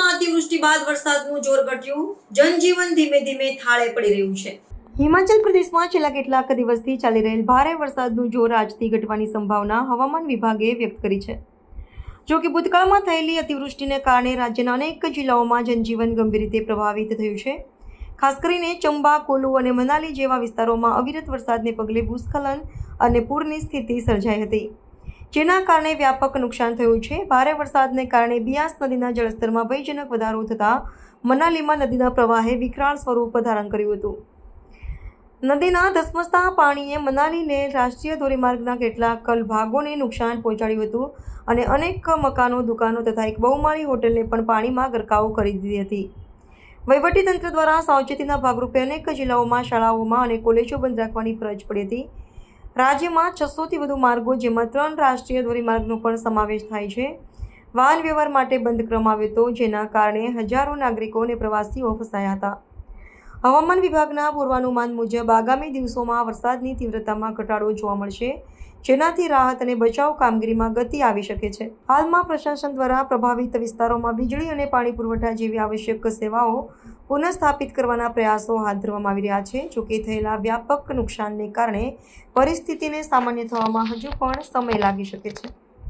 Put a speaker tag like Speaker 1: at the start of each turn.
Speaker 1: બાદ વરસાદનું જોર ઘટ્યું. જનજીવન ધીમે ધીમે થાળે પડી રહ્યું છે. હિમાચલ પ્રદેશમાં છેલ્લા કેટલાક દિવસથી ચાલી રહેલ ભારે વરસાદનું જોર આજથી ઘટવાની સંભાવના હવામાન વિભાગે વ્યક્ત કરી છે. જો કે ભૂતકાળમાં થયેલી અતિવૃષ્ટિને કારણે રાજ્યના અનેક જિલ્લાઓમાં જનજીવન ગંભીર રીતે પ્રભાવિત થયું છે. ખાસ કરીને ચંબા, કોલુ અને મનાલી જેવા વિસ્તારોમાં અવિરત વરસાદને પગલે ભૂસ્ખલન અને પૂરની સ્થિતિ સર્જાઈ હતી. જેના કારણે વ્યાપક નુકસાન થયું છે. ભારે વરસાદને કારણે બિયાસ નદીના જળસ્તરમાં ભયજનક વધારો થતાં મનાલીમાં નદીના પ્રવાહે વિકરાળ સ્વરૂપ ધારણ કર્યું હતું. નદીના ધસમસતા પાણીએ મનાલી લેહ રાષ્ટ્રીય ધોરીમાર્ગના કેટલાક ભાગોને નુકસાન પહોંચાડ્યું હતું અને અનેક મકાનો, દુકાનો તથા એક બહુમાળી હોટલને પણ પાણીમાં ગરકાવ કરી દીધી હતી. વહીવટીતંત્ર દ્વારા સાવચેતીના ભાગરૂપે અનેક જિલ્લાઓમાં, શાળાઓમાં અને કોલેજો બંધ રાખવાની ફરજ પડી હતી. રાજ્યમાં છસોથી વધુ માર્ગો, જેમાં ત્રણ રાષ્ટ્રીય ધોરીમાર્ગનો પણ સમાવેશ થાય છે. વાહન વ્યવહાર માટે બંધ કરવામાં આવ્યો હતો, જેના કારણે હજારો નાગરિકો અને પ્રવાસીઓ ફસાયા હતા. હવામાન વિભાગના પૂર્વાનુમાન મુજબ આગામી દિવસોમાં વરસાદની તીવ્રતામાં ઘટાડો જોવા મળશે, જેનાથી રાહત અને બચાવ કામગીરીમાં ગતિ આવી શકે છે. હાલમાં પ્રશાસન દ્વારા પ્રભાવિત વિસ્તારોમાં વીજળી અને પાણી પુરવઠા જેવી આવશ્યક સેવાઓ પુનઃસ્થાપિત કરવાના પ્રયાસો હાથ ધરવામાં આવી રહ્યા છે, જોકે થયેલા વ્યાપક નુકસાનને કારણે પરિસ્થિતિને સામાન્ય થવામાં હજુ પણ સમય લાગી શકે છે.